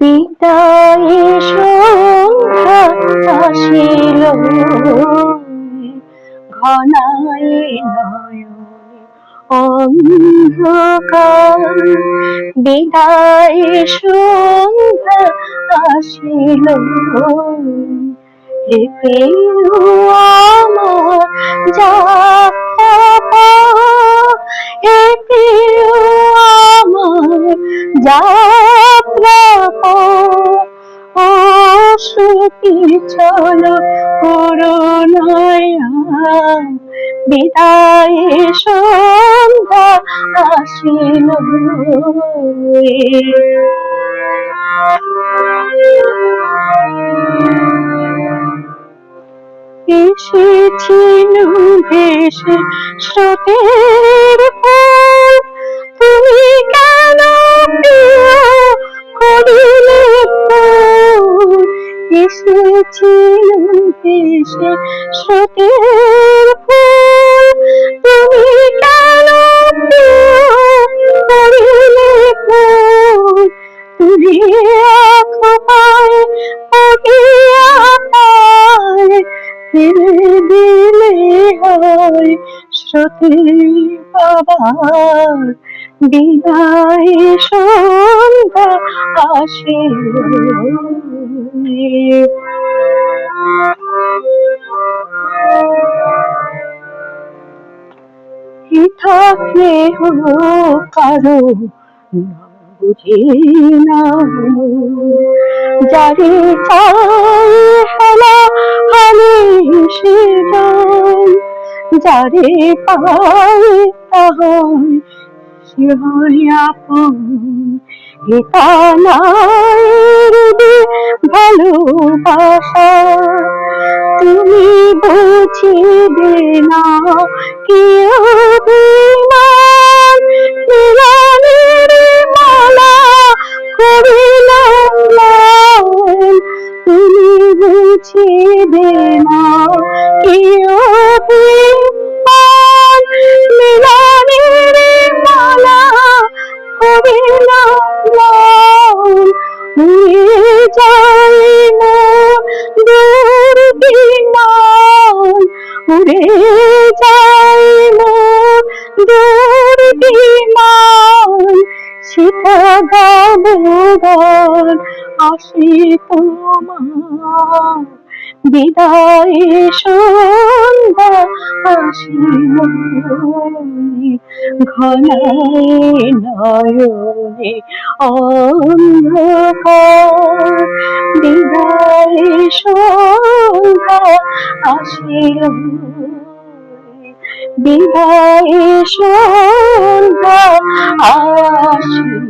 বিদায় সন্ধ্যা ঘনায় বিদায় সন্ধ্যা প্রিয় আমার যাত্রা চলো করুণায়া বিদায় সন্ধ্যা আসিল। এসেছিল ভেসে স্রোতের ফুল। এসেছিল ভেসে স্রোতের ফুল। তুমি কেন করিলে ফুল? তুমি আঁখো পটিয়া পায় ফিরে দিলে হয় স্রোতে বাবার। বিদায় সন্ধ্যা আসে। কি থাকলে হোক কারও বুঝি না যারে চাই হেলা হালে সে যারে পাই তাহাই সে হয় ভালোবাসা তুমি বুঝিবে না কি অভিমান মিলনের মালা করিলাম। তুমি বুঝিবে না কি অভিমান মালা করিলাম। উড়ে যাই না দূর উড়ে যাই না দূর বিমান সেটা গাবো আসি তোমার। বিদায় সন্ধ্যা আসিল ঘনায় নয়নে অন্ধকার। বিদায় সন্ধ্যা আসিল বিদায় সন্ধ্যা আসিল